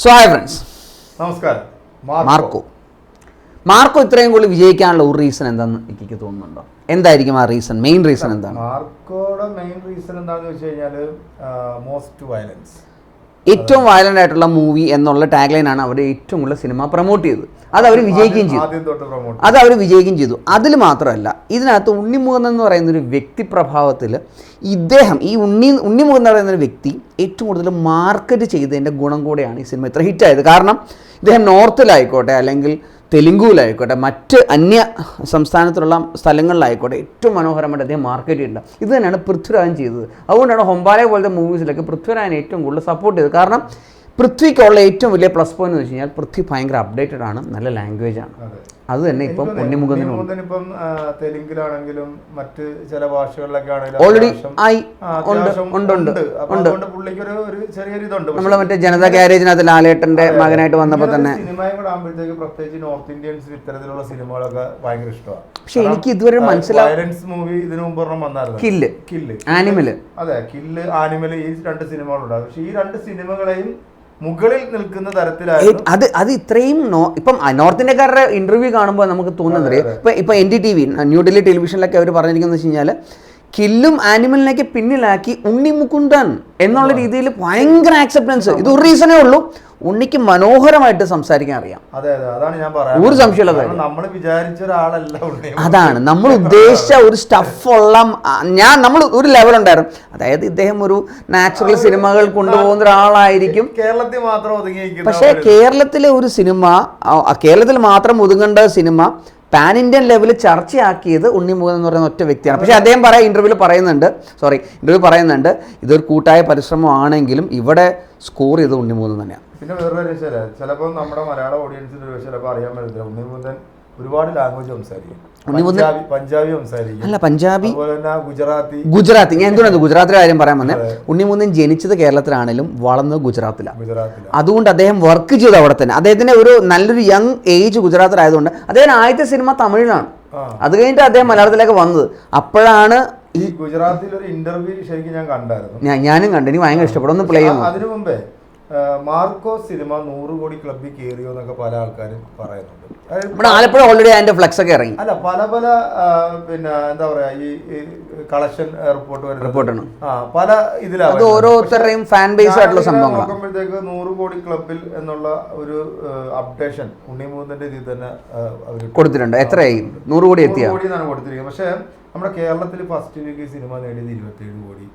So hi friends നമസ്കാരം. Marco. Marco. ഇത്രയും കൂടുതൽ വിജയിക്കാനുള്ള ഒരു റീസൺ എന്താണെന്ന് എനിക്ക് തോന്നുന്നുണ്ടോ? എന്തായിരിക്കും ആ റീസൺ മെയിൻ റീസൺ എന്താണ്? മാർക്കോയുടെ മെയിൻ റീസൺ എന്താണെന്ന് വെച്ച് കഴിഞ്ഞാൽ മോസ്റ്റ് വയലൻസ് ഏറ്റവും വയലന്റ് ആയിട്ടുള്ള മൂവി എന്നുള്ള ടാഗ് ലൈനാണ് അവർ ഏറ്റവും കൂടുതൽ സിനിമ പ്രൊമോട്ട് ചെയ്തത്. അത് അവർ വിജയിക്കുകയും ചെയ്തു. അത് അവർ വിജയിക്കുകയും ചെയ്തു. അതിൽ മാത്രമല്ല ഇതിനകത്ത് ഉണ്ണിമുഖൻ എന്ന് പറയുന്ന ഒരു വ്യക്തിപ്രഭാവത്തിൽ ഇദ്ദേഹം ഈ ഉണ്ണി ഉണ്ണിമുഖൻ എന്ന് പറയുന്ന ഒരു വ്യക്തി ഏറ്റവും കൂടുതൽ മാർക്കറ്റ് ചെയ്തതിന്റെ ഗുണം കൂടെയാണ് ഈ സിനിമ ഇത്ര ഹിറ്റായത് കാരണം ഇദ്ദേഹം നോർത്തിലായിക്കോട്ടെ അല്ലെങ്കിൽ തെലുങ്കുവിലായിക്കോട്ടെ മറ്റ് അന്യ സംസ്ഥാനത്തിലുള്ള സ്ഥലങ്ങളിലായിക്കോട്ടെ ഏറ്റവും മനോഹരമായിട്ട് അദ്ദേഹം മാർക്കറ്റ് ചെയ്തിട്ടുണ്ട്. ഇത് തന്നെയാണ് പൃഥ്വിരാജൻ ചെയ്തത്. അതുകൊണ്ടാണ് ഹൊമ്പാലെ പോലത്തെ മൂവീസിലൊക്കെ പൃഥ്വിരാജൻ ഏറ്റവും കൂടുതൽ സപ്പോർട്ട് ചെയ്തത്. കാരണം പൃഥ്വിക്കുള്ള ഏറ്റവും വലിയ പ്ലസ് പോയിന്റ് എന്ന് വെച്ച് കഴിഞ്ഞാൽ പൃഥ്വി ഭയങ്കര അപ്ഡേറ്റഡ് ആണ് നല്ല ലാംഗ്വേജ് ആണ്. അതെ. തന്നെ ഇപ്പം ഉണ്ണിമുഖൻ ഇപ്പം തെലുങ്കിലാണെങ്കിലും മറ്റ് ചില ഭാഷകളിലൊക്കെ ആണെങ്കിലും ഓൾറെഡി ആയി ഉണ്ട് ഉണ്ട് ഉണ്ട്. ഉണ്ട്. അതുകൊണ്ട് പുള്ളിക്ക് ഒരു ചെറിയൊരു ഇതുണ്ട്. നമ്മളെ മറ്റേ ജനതാ ഗ്യാരേജിനകത്ത് ലാലേട്ടന്റെ മകനായിട്ട് വന്നപ്പോൾ തന്നെ. സിനിമയും കൂടെ ആകുമ്പോഴത്തേക്ക് പ്രത്യേകിച്ച് നോർത്ത് ഇന്ത്യൻസ് ഇത്തരത്തിലുള്ള സിനിമകളൊക്കെ ഭയങ്കര ഇഷ്ടമാണ്. പക്ഷെ എനിക്ക് ഇതുവരെ മനസ്സിലാ വയലൻസ് മൂവി ഇതിനു മുമ്പ് ഒരെണ്ണം വന്നായിരുന്നു. കില്ല് കില്ല് ആനിമൽ അതെ കില്ല് ആനിമൽ ഈ രണ്ട് സിനിമകളുണ്ടാകും പക്ഷെ ഈ രണ്ട് സിനിമകളെയും മുകളിൽ നിൽക്കുന്ന തരത്തിലായിരുന്നു. അത് അത് ഇത്രയും നോ ഇപ്പം നോർത്ത് ഇന്ത്യക്കാരുടെ ഇന്റർവ്യൂ കാണുമ്പോൾ നമുക്ക് തോന്നുന്നത് ഇപ്പൊ ഇപ്പൊ N D T V New Delhi ടെലിവിഷനിലൊക്കെ അവർ പറഞ്ഞിരിക്കുന്നത് വെച്ച് കഴിഞ്ഞാൽ കില്ലും ആനിമലിനൊക്കെ പിന്നിലാക്കി ഉണ്ണി മുകുന്ദൻ എന്നുള്ള രീതിയിൽ ഭയങ്കര ആക്സെപ്റ്റൻസ് ഇത് ഒരു റീസണേ ഉള്ളൂ. ഉണ്ണിക്ക് മനോഹരമായിട്ട് സംസാരിക്കാൻ അറിയാം. ഒരു ഒരാളല്ല അതാണ്. നമ്മൾ ഉദ്ദേശിച്ച ഒരു സ്റ്റഫുള്ള ഞാൻ നമ്മൾ ഒരു ലെവൽ ഉണ്ടായിരുന്നു. അതായത് ഇദ്ദേഹം ഒരു നാച്ചുറൽ സിനിമകൾ കൊണ്ടുപോകുന്ന ഒരാളായിരിക്കും. കേരളത്തിൽ മാത്രം പക്ഷേ കേരളത്തിലെ ഒരു സിനിമ കേരളത്തിൽ മാത്രം ഒതുങ്ങേണ്ട സിനിമ പാൻ ഇന്ത്യൻ ലെവലിൽ ചർച്ചയാക്കിയത് ഉണ്ണിമുഖൻ എന്ന് പറയുന്ന ഒറ്റ വ്യക്തിയാണ്. പക്ഷേ അദ്ദേഹം പറയാം ഇന്റർവ്യൂവിൽ പറയുന്നുണ്ട്. സോറി ഇന്റർവ്യൂ പറയുന്നുണ്ട്. ഇതൊരു കൂട്ടായ പരിശ്രമമാണെങ്കിലും ഇവിടെ സ്കോർ ചെയ്ത് ഉണ്ണിമുഖൻ തന്നെയാണ്. പിന്നെ വേറൊരു ചിലപ്പോൾ നമ്മുടെ മലയാള ഓഡിയൻസിന് ചിലപ്പോൾ അറിയാൻ പറ്റത്തില്ല. ഉണ്ണിമുന്തൻ ഒരുപാട് ലാംഗ്വേജ് സംസാരിക്കും. പഞ്ചാബി സംസാരിക്കും. അല്ല പഞ്ചാബി ഗുജറാത്തി. ഗുജറാത്തി. ഞാൻ എന്തുകൊണ്ടാണ് ഗുജറാത്തിലെ കാര്യം പറയാൻ വന്നത് ഉണ്ണിമുന്നൻ ജനിച്ചത് കേരളത്തിലാണെങ്കിലും വളർന്നത് ഗുജറാത്തിലാണ് അതുകൊണ്ട് അദ്ദേഹം വർക്ക് ചെയ്തു അവിടെ തന്നെ. അദ്ദേഹത്തിന്റെ ഒരു നല്ലൊരു യങ് ഏജ് ഗുജറാത്തിലായതുകൊണ്ട് അദ്ദേഹം ആദ്യത്തെ സിനിമ തമിഴിലാണ്. അത് കഴിഞ്ഞിട്ട് അദ്ദേഹം മലയാളത്തിലേക്ക് വന്നത്. അപ്പോഴാണ് ഈ ഗുജറാത്തിൽ ഒരു ഇന്റർവ്യൂ ശരിക്കും ഞാൻ കണ്ടായിരുന്നു. ഞാനും കണ്ടു. എനിക്ക് ഭയങ്കര ഇഷ്ടപ്പെടും. ഒന്ന് പ്ലേ ചെയ്യുന്നു അതിനു മുമ്പേ മാർക്കോ സിനിമ നൂറ് കോടി ക്ലബിൽ കയറിയോ എന്നൊക്കെ പല ആൾക്കാരും പറയുന്നുണ്ട്. നമ്മുടെ ആലപ്പുഴ ഓൾറെഡി അതിന്റെ ഫ്ലക്സ് ഒക്കെ ഇറങ്ങി. അല്ല പല പല പിന്നെ എന്താ പറയാ ഈ കളക്ഷൻ റിപ്പോർട്ട് റിപ്പോർട്ട് റിപ്പോർട്ടാണ് പല ഇതിലാണ് അത്. ഓരോരുത്തരുടെയും ഫാൻ ബേസ് ആയിട്ടുള്ള സംഭവങ്ങൾ നോക്കുമ്പോഴത്തേക്ക് നൂറ് കോടി ക്ലബിൽ എന്നുള്ള ഒരു അപ്ഡേഷൻ ഉണ്ണിമൂന്നിന്റെ ഇതിൽ തന്നെ അവർ കൊടുത്തിട്ടുണ്ട്. എത്രയായി? നൂറ് കോടി എത്തിയ? കോടി എന്നാണ് കൊടുത്തിരിക്കുന്നത്. പക്ഷേ നമ്മുടെ കേരളത്തിൽ ഫസ്റ്റ് വീക്ക് സിനിമ നേടിയത് ഇരുപത്തിയേഴ് കോടി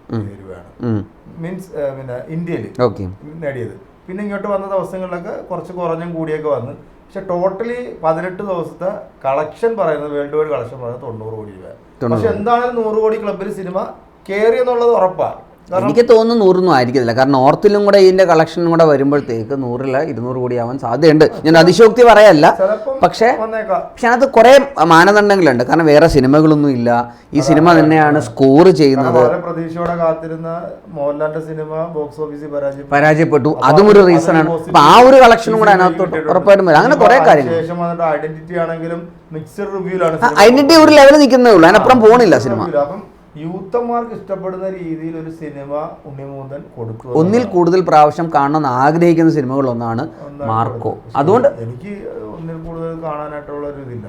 രൂപയാണ്. മീൻസ് പിന്നെ ഇന്ത്യയിൽ നേടിയത്. പിന്നെ ഇങ്ങോട്ട് വന്ന ദിവസങ്ങളിലൊക്കെ കുറച്ച് കുറഞ്ഞും കൂടിയൊക്കെ വന്ന് പക്ഷെ ടോട്ടലി പതിനെട്ട് ദിവസത്തെ കളക്ഷൻ പറയുന്നത് വേൾഡ് വൈഡ് കളക്ഷൻ പറയുന്നത് തൊണ്ണൂറ് കോടി രൂപ പക്ഷെ എന്താണ് നൂറ് കോടി ക്ലബിൽ സിനിമ കയറി എന്നുള്ളത് ഉറപ്പാണ് എനിക്ക് തോന്നുന്നു നൂറൊന്നും ആയിരിക്കത്തില്ല. കാരണം നോർത്തിലും കൂടെ ഇതിന്റെ കളക്ഷനും കൂടെ വരുമ്പോഴത്തേക്ക് നൂറിൽ ഇരുന്നൂറ് കോടി ആവാൻ സാധ്യതയുണ്ട്. ഞാൻ അതിശോക്തി പറയല്ല. പക്ഷെ പക്ഷേ അത് കുറെ മാനദണ്ഡങ്ങളുണ്ട്. കാരണം വേറെ സിനിമകളൊന്നും ഇല്ല. ഈ സിനിമ തന്നെയാണ് സ്കോർ ചെയ്യുന്നത്. കാരണം വളരെ പ്രതീക്ഷയോടെ കാത്തിരുന്ന മോഹൻലാലിന്റെ സിനിമ ബോക്സ് ഓഫീസിൽ പരാജയപ്പെട്ടു. അതും ഒരു റീസൺ ആണ്. അപ്പൊ ആ ഒരു കളക്ഷനും കൂടെ അതിനകത്തോട്ട് ഉറപ്പായിട്ടും വരും. അങ്ങനെ കുറെ കാര്യങ്ങൾ. ഐഡന്റിറ്റി ആണെങ്കിലും മിക്സഡ് റിവ്യൂലാണ് ഐഡന്റിറ്റി ഒരു ലെവൽ നിൽക്കുന്നേ ഉള്ളൂ. അതിനപ്പുറം പോണില്ല സിനിമ. യൂത്തന്മാർക്ക് ഇഷ്ടപ്പെടുന്ന രീതിയിൽ ഒരു സിനിമ ഉണ്ണിമൂതൻ കൊടുക്കുക ഒന്നിൽ കൂടുതൽ പ്രാവശ്യം കാണണമെന്ന് ആഗ്രഹിക്കുന്ന സിനിമകൾ ഒന്നാണ് മാർക്കോ. അതുകൊണ്ട് എനിക്ക് ഒന്നിൽ കൂടുതൽ കാണാനായിട്ടുള്ള ഒരു ഇതില്ല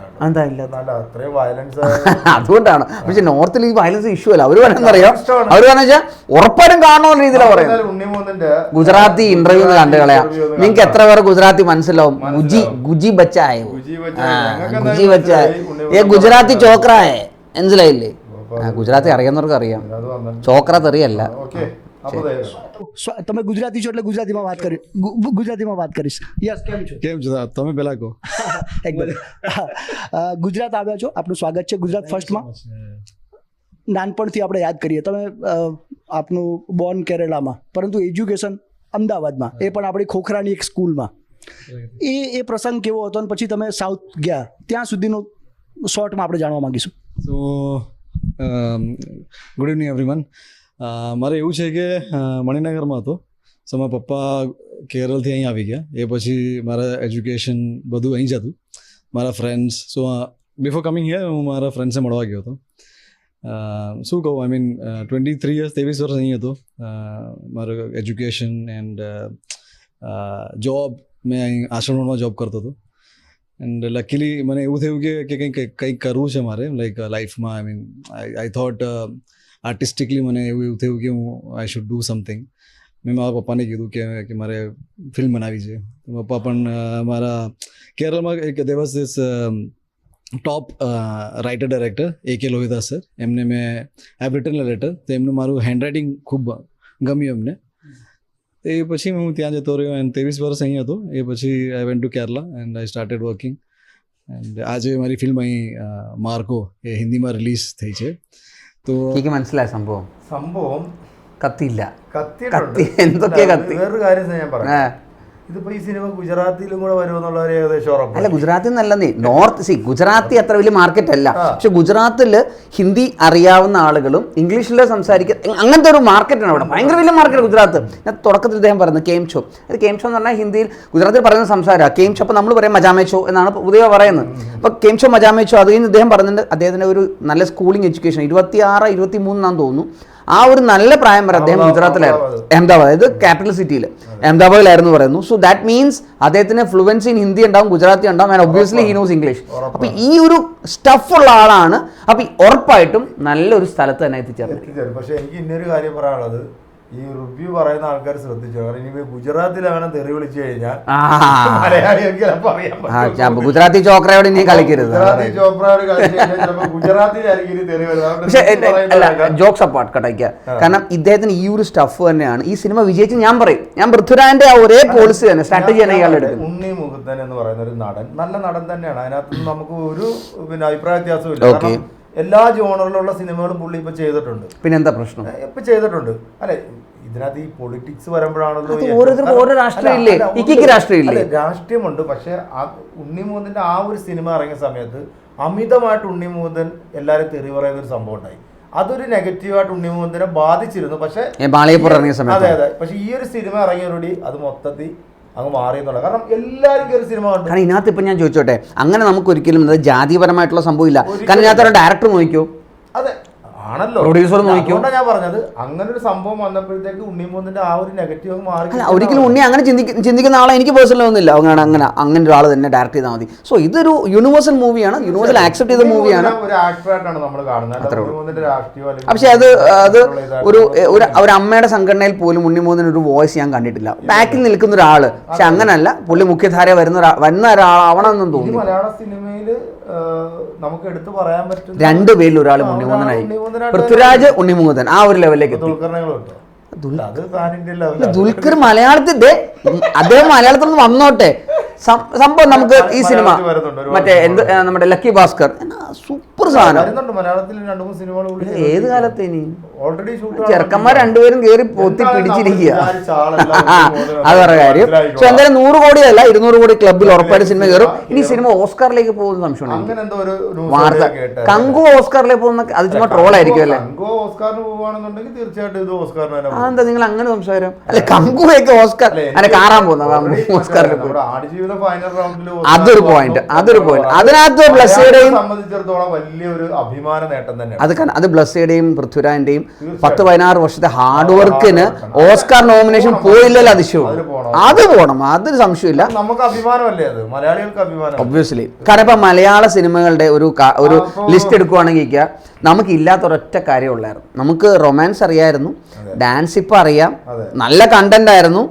അത്രയും വയലൻസ് അതുകൊണ്ടാണ്. പക്ഷെ നോർത്തിൽ ഈ വയലൻസ് ഇഷ്യൂ അല്ല. അവർ പറയുന്നറിയാം അവർ അവർ പറഞ്ഞു വെച്ചാൽ ഉറപ്പായിട്ടും കാണണമെന്ന രീതിയിലാണ് പറയുന്നത്. ഉണ്ണിമൂതന്റെ ഗുജറാത്തി ഇന്റർവ്യൂ കണ്ടു കളയാം. നിങ്ങക്ക് നിങ്ങൾക്ക് എത്ര പേർ ഗുജറാത്തി മനസ്സിലാവും? ഗുജി ഗുജി ബച്ചായോ? ഗുജി ബച്ചായ? ഗുജറാത്തി ചോക്രായേ? മനസ്സിലായില്ലേ? ആ, ഗുജറാത്തി അറിയാവുന്നവർക്ക് അറിയാം അത് വന്നിട്ട് ചോക്ര തെറിയല്ല ઓકે આપો દે સ્વ- તમે ગુજરાતી છો એટલે ગુજરાતીમાં વાત કરી ગુ- ગુ- ગુજરાતીમાં વાત કરીશ યસ કેમ છો કેમ છો તમે પેલા કહો એકદમ અ, ગુજરાત આવ્યા છો આપનું સ્વાગત છે ગુજરાત ફર્સ્ટમાં નાનપણથી આપણે યાદ કરીએ તમે અ, આપનું બોર્ન કેરેલામાં પરંતુ એજ્યુકેશન અમદાવાદમાં એ પણ આપણી ખોખરાની એક સ્કૂલમાં એ એ પ્રસંગ કેવો હતો અને પછી તમે સાઉથ ગયા ત્યાં સુધીનું શોર્ટમાં આપણે જાણવા માંગીશું સો ગુડ ઇવનિંગ એવરીવન મારે એવું છે કે મણિનગરમાં હતો. સો મારા પપ્પા કેરળથી અહીં આવી ગયા. એ પછી મારા એજ્યુકેશન બધું અહીં જ હતું. મારા friends so before coming here હું મારા ફ્રેન્ડ્સને મળવા ગયો હતો. શું કહું? I mean twenty three years ત્રેવીસ વર્ષ અહીં હતો. મારું એજ્યુકેશન એન્ડ જોબ મેં અહીં આશ્રમમાં જોબ કરતો હતો. એન્ડ લકીલી મને એવું થયું કે કે કંઈક કંઈક કરવું છે મારે લાઈક લાઈફમાં I mean I I thought આર્ટિસ્ટિકલી મને એવું એવું થયું કે હું આઈ શુડ ડુ સમથિંગ મેં મારા પપ્પાને કીધું કે કે મારે ફિલ્મ બનાવી છે. પપ્પા પણ મારા કેરળમાં એક દેવસ દિસ ટોપ રાઇટર ડાયરેક્ટર એ કે લોહિતા સર એમને મેં આઈ રિટન અ લેટર તો એમનું મારું હેન્ડરાઇટિંગ ખૂબ ગમ્યું એમને. એ પછી હું ત્યાં જતો રહ્યો એન્ડ ત્રેવીસ વર્ષ અહીં હતો. એ પછી I went to Kerala and I started working and આજે મારી ફિલ્મ અહીં માર્કો એ હિન્દીમાં રિલીઝ થઈ છે. તો എനിക്ക് સંભવ സംഭവം? സംഭവം കത്തി. എന്തൊക്കെയാ കത്തി? വേറൊരു കാര്യം ഞാൻ പറഞ്ഞു പറയാം ഇതിപ്പോ ഈ സിനിമ ഗുജറാത്തിലും കൂടെ വരുമെന്നുള്ള ഒരു ഏകദേശം അല്ല ഗുജറാത്തിൽ ഗുജറാത്തിൽ നീ നോർത്ത് സി ഗുജറാത്തി അത്ര വലിയ മാർക്കറ്റ് അല്ല. പക്ഷെ ഗുജറാത്തിൽ ഹിന്ദി അറിയാവുന്ന ആളുകളും ഇംഗ്ലീഷിൽ സംസാരിക്കുന്ന അങ്ങനത്തെ ഒരു മാർക്കറ്റാണ് അവിടെ. ഭയങ്കര വലിയ മാർക്കറ്റ് ഗുജറാത്ത്. ഞാൻ തുടക്കത്തിൽ അദ്ദേഹം പറയുന്നത് കെയിം ഷോ അത് കെയിം ഷോ എന്ന് പറഞ്ഞാൽ ഹിന്ദിയിൽ ഗുജറാത്തിൽ പറയുന്ന സംസാരമാണ് കെയിം ഷോ അപ്പോൾ നമ്മൾ പറയും മജാമേ ഷോ എന്നാണ് പുതിയ പറയുന്നത്. അപ്പോൾ കെയിം ഷോ മജാമേ ഷോ അതിൽ നിന്ന് ഇദ്ദേഹം പറയുന്നുണ്ട് അദ്ദേഹത്തിന്റെ ഒരു നല്ല സ്കൂളിംഗ് എഡ്യൂക്കേഷൻ ഇരുപത്തി ആറ് ഇരുപത്തി മൂന്നാന്ന് തോന്നുന്നു. ആ ഒരു നല്ല പ്രായം വരെ അദ്ദേഹം. ഗുജറാത്തിലായിരുന്നു. അഹമ്മദാബാദ് അതായത് ക്യാപിറ്റൽ സിറ്റിയിൽ അഹമ്മദാബാദിലായിരുന്നു പറയുന്നു. സോ ദാറ്റ് മീൻസ് അദ്ദേഹത്തിന് ഫ്ലുവൻസി ഇൻ ഹിന്ദി ഉണ്ടാവും ഗുജറാത്തി ഉണ്ടാവും and obviously he knows English അപ്പോൾ അപ്പൊ ഈ ഒരു സ്റ്റഫ് ഉള്ള ആളാണ്. അപ്പൊ ഈ ഉറപ്പായിട്ടും നല്ലൊരു സ്ഥലത്ത് തന്നെ എത്തിച്ചേർന്നത്. പക്ഷെ എനിക്ക് ഇന്നൊരു കാര്യം പറയാനുള്ളത്. ഈ റിവ്യൂ പറയുന്ന ആൾക്കാർ ശ്രദ്ധിച്ചു? കാരണം ഇനി ഗുജറാത്തിൽ അങ്ങനെ തെറി വിളിച്ചു കഴിഞ്ഞാൽ മലയാളികൾക്ക് ഗുജറാത്തി ചോക്രയോട് ഇനി കളിക്കരുത്. ഗുജറാത്തി ചോപ്രയോട് കളിച്ചു കഴിഞ്ഞാൽ ചിലപ്പോൾ ഗുജറാത്തിലായിരിക്കും ഇനി തെറി വരുന്നത് ജോക്സ് അപ്പാർട്ട് കട്ടയ്ക്ക കാരണം ഇദ്ദേഹത്തിന് ഈ ഒരു സ്റ്റഫ് തന്നെയാണ്. ഈ സിനിമ വിജയിച്ച് ഞാൻ പറയും. ഞാൻ പൃഥ്വിരാജിന്റെ ആ ഒരേ പോളിസി തന്നെ സ്ട്രാറ്റജി തന്നെ ഇയാൾ ഉണ്ണി മുകുന്ദൻ എന്ന് പറയുന്ന ഒരു നടൻ. നല്ല നടൻ തന്നെയാണ്. അതിനകത്ത് നമുക്ക് ഒരു പിന്നെ അഭിപ്രായ വ്യത്യാസമില്ല എല്ലാ ജോണറിലുള്ള സിനിമകളും പുള്ളി ഇപ്പൊ ചെയ്തിട്ടുണ്ട്. പിന്നെ എന്താ പ്രശ്നം ഇപ്പൊ ചെയ്തിട്ടുണ്ട്. അല്ലെ ഇതിനകത്ത് ഈ പൊളിറ്റിക്സ് വരുമ്പോഴാണല്ലോ രാഷ്ട്രീയമുണ്ട്. പക്ഷെ ഉണ്ണി മുകുന്ദന്റെ ആ ഒരു സിനിമ ഇറങ്ങിയ സമയത്ത് അമിതമായിട്ട് ഉണ്ണിമൂതൻ എല്ലാരും തെറി പറയുന്ന ഒരു സംഭവം ഉണ്ടായി. അതൊരു നെഗറ്റീവായിട്ട് ഉണ്ണിമൂതനെ ബാധിച്ചിരുന്നു. പക്ഷെ അതെ അതെ. പക്ഷെ ഈ ഒരു സിനിമ ഇറങ്ങിയതോടി അത് മൊത്തത്തിൽ അങ്ങ് മാറി എന്നുള്ളത് കാരണം എല്ലാവരും കയറി സിനിമ കണ്ടു. കാരണം ഇതിനകത്ത് ഇപ്പം ഞാൻ ചോദിച്ചോട്ടെ അങ്ങനെ നമുക്ക് ഒരിക്കലും ജാതിപരമായിട്ടുള്ള സംഭവം ഇല്ല. കാരണം ഇതിനകത്ത് ഡയറക്ടർ നോക്കിയോ അതെ. ആണല്ലോ. പ്രൊഡ്യൂസർ ഞാൻ പറഞ്ഞത്. അങ്ങനെ ഒരു സംഭവം വന്നപ്പോഴത്തേക്ക് ഉണ്ണിമൂന്നിന്റെ ആ ഒരു നെഗറ്റീവ് മാറി ഒരിക്കലും ഉണ്ണി അങ്ങനെ ചിന്തിക്കുന്ന ആളെ എനിക്ക് പേഴ്സണൽ ഒന്നുമില്ല. അങ്ങനെ അങ്ങനെ അങ്ങനെ ഒരാൾ തന്നെ ഡയറക്ട് ചെയ്താൽ മതി. സോ ഇതൊരു യൂണിവേഴ്സൽ മൂവിയാണ് യൂണിവേഴ്സൽ ആക്സെപ്റ്റ് ചെയ്ത മൂവിയാണ് പക്ഷെ അത് അത് ഒരു ഒരു അമ്മയുടെ സംഘടനയിൽ പോലും ഉണ്ണിമൂന്നിന് ഒരു വോയിസ് ഞാൻ കണ്ടിട്ടില്ല. ബാക്കിൽ നിൽക്കുന്ന ഒരാൾ പക്ഷെ അങ്ങനല്ല. പുള്ളി മുഖ്യധാര വരുന്ന വരുന്ന ഒരാളാവണമെന്നും തോന്നുന്നു തോന്നി മലയാള സിനിമയിൽ നമുക്ക് എടുത്തു പറയാൻ പറ്റും രണ്ടുപേരിൽ ഒരാൾ ഉണ്ണിമൂന്നനായി പൃഥ്വിരാജ് ഉണ്ണിമൂന്നൻ ആ ഒരു ലെവലിലേക്ക് ദുൽഖർ മലയാളത്തിൽ അദ്ദേഹം മലയാളത്തിൽ നിന്ന് വന്നോട്ടെ. സംഭവം നമുക്ക് ഈ സിനിമ മറ്റേ എന്ത് നമ്മുടെ ലക്കി ഭാസ്കർ സൂപ്പർ സാധനം. ഏത് കാലത്ത് ഇനി? ചെറുക്കന്മാർ രണ്ടുപേരും കേറി പൊത്തി പിടിച്ചിരിക്കുക. അത് വേറെ കാര്യം. പക്ഷെ എന്തായാലും നൂറ് കോടി അല്ല ഇരുന്നൂറ് കോടി ക്ലബിൽ ഉറപ്പായിട്ട് സിനിമ കയറും. ഇനി സിനിമ ഓസ്കാറിലേക്ക് പോകുന്ന സംശയമാണ് എനിക്ക്. ഒരു വാർത്ത. കങ്കു ഓസ്കാറിലേക്ക് പോകുന്ന അത് ചുമ്മാ ട്രോൾ ആയിരിക്കും അല്ലേ? പോകും. എന്താ നിങ്ങൾ അങ്ങനെ സംസാരം? അല്ലെ കങ്കുവൊക്കെ ഓസ്കാർ അല്ലെ കാറാൻ പോകുന്ന ഓസ്കാറിൽ പോയി. അതൊരു പോയിന്റ് അതൊരു പോയിന്റ് അതിനകത്ത് ബ്ലസ്സിയുടെയും- സംബന്ധിച്ചിടത്തോളം വലിയൊരു അഭിമാന നേട്ടം തന്നെയാണ്. അത് കാരണം അത് ബ്ലസ്സിയുടെയും പൃഥ്വിരാജിന്റെയും. പത്ത് പതിനാറ് വർഷത്തെ ഹാർഡ് വർക്കിന്. Oscar nomination. പോയില്ലല്ലോ അതിശയവും. അത് പോണം. അതൊരു സംശയമില്ല നമുക്ക് അഭിമാനമല്ലേ അത്? മലയാളികൾക്ക് അഭിമാനം ഒബ്വിയസ്ലി കാരണം ഇപ്പൊ മലയാള സിനിമകളുടെ ഒരു ഒരു ലിസ്റ്റ് എടുക്കുവാണെങ്കിൽ നമുക്ക് ഇല്ലാത്ത ഒരൊറ്റ കാര്യം ഉള്ളായിരുന്നു. നമുക്ക് റൊമാൻസ് അറിയായിരുന്നു. ഡാൻസ് ഇപ്പം അറിയാം. നല്ല കണ്ടന്റ് ആയിരുന്നു.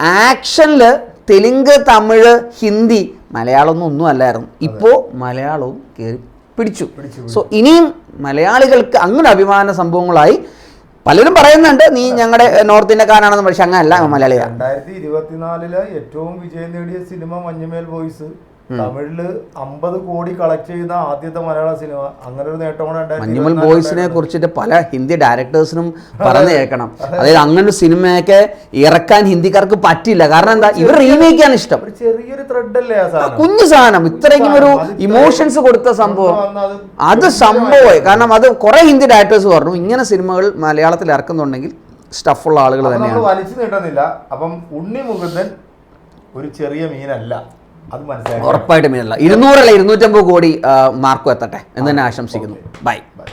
ആക്ഷനിൽ തെലുങ്ക് തമിഴ് ഹിന്ദി മലയാളമൊന്നും ഒന്നും അല്ലായിരുന്നു. ഇപ്പോൾ മലയാളവും കയറി പിടിച്ചു. പിടിച്ചു, സോ ഇനിയും മലയാളികൾക്ക് അങ്ങനെ അഭിമാന സംഭവങ്ങളായി പലരും പറയുന്നുണ്ട് നീ ഞങ്ങളുടെ നോർത്ത് ഇന്ത്യക്കാരാണെന്ന് പക്ഷെ അങ്ങനല്ല മലയാളിയാണ് രണ്ടായിരത്തി ഇരുപത്തിനാലിൽ ഏറ്റവും വിജയം നേടിയ സിനിമ മഞ്ഞമേൽ ബോയ്സ്. തമിഴിൽ അമ്പത് കോടി കളക്ട് ചെയ്ത ആദ്യത്തെ മലയാള സിനിമ. അങ്ങനെ ഒരു നേട്ടമാണ് മഞ്ഞുമൽ ബോയ്സിനെ കുറിച്ചിട്ട് പല ഹിന്ദി ഡയറക്ടേഴ്സിനും പറഞ്ഞു കേൾക്കണം. അതായത് അങ്ങനെ ഒരു സിനിമയൊക്കെ ഇറക്കാൻ ഹിന്ദിക്കാർക്ക് പറ്റില്ല. കാരണം എന്താ? ഇവർ റീമേക്കാണ് ഇഷ്ടം. ചെറിയൊരു ത്രെഡ് അല്ലേ കുഞ്ഞു സാധനം. ഇത്രയ്ക്കും ഒരു ഇമോഷൻസ് കൊടുത്ത സംഭവം. അത് സംഭവമായി. കാരണം അത് കുറെ ഹിന്ദി ഡയറക്ടേഴ്സ് പറഞ്ഞു. ഇങ്ങനെ സിനിമകൾ മലയാളത്തിൽ ഇറക്കുന്നുണ്ടെങ്കിൽ സ്റ്റഫുള്ള ആളുകൾ തന്നെയാണ്. വലിച്ചു നീട്ടുന്നില്ല. അപ്പം ഉണ്ണി മുകുന്ദൻ ഒരു ചെറിയ മീനല്ല. ഉറപ്പായിട്ടും ഇല്ല ഇരുന്നൂറല്ല ഇരുന്നൂറ്റമ്പത് കോടി മാർക്കും എത്തട്ടെ എന്ന് തന്നെ ആശംസിക്കുന്നു. ബൈ. ബൈ.